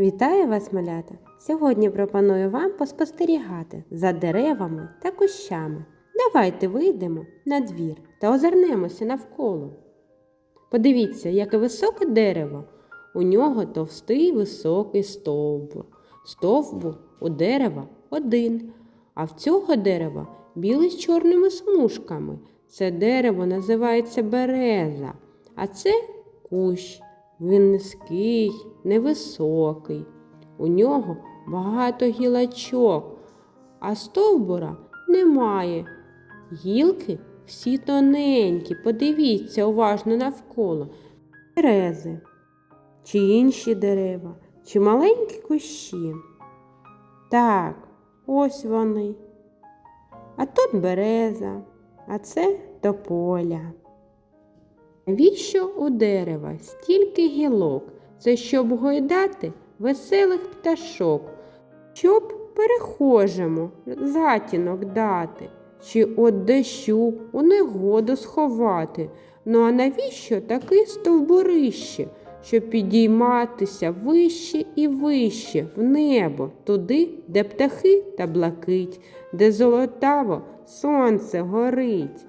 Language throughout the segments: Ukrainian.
Вітаю вас, малята! Сьогодні пропоную вам поспостерігати за деревами та кущами. Давайте вийдемо на двір та озирнемося навколо. Подивіться, яке високе дерево. У нього товстий високий стовбур. Стовбур у дерева один, а в цього дерева білий з чорними смужками. Це дерево називається береза, а це кущ. Він низький, невисокий. У нього багато гілочок, а стовбура немає. Гілки всі тоненькі, подивіться уважно навколо. Берези, чи інші дерева, чи маленькі кущі. Так, ось вони. А тут береза, а це тополя. Навіщо у дерева стільки гілок? Це щоб гойдати веселих пташок, щоб перехожому затінок дати, чи от дощу у негоду сховати. Ну а навіщо таке стовбурище, щоб підійматися вище і вище в небо, туди, де птахи та блакить, де золотаво сонце горить?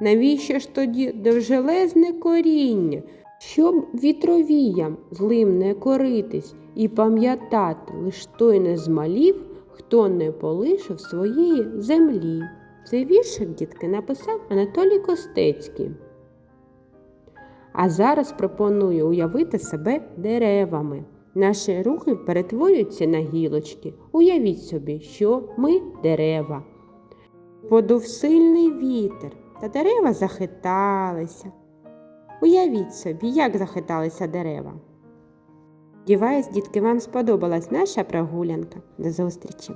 Навіщо ж тоді довжелезне коріння, щоб вітровіям злим не коритись і пам'ятати лиш той не змалів, хто не полишив своєї землі. Цей віршик, дітки, написав Анатолій Костецький. А зараз пропоную уявити себе деревами. Наші рухи перетворюються на гілочки. Уявіть собі, що ми дерева. Подув сильний вітер, та дерева захиталися. Уявіть собі, як захиталися дерева. Діваюсь, дітки, вам сподобалась наша прогулянка. До зустрічі!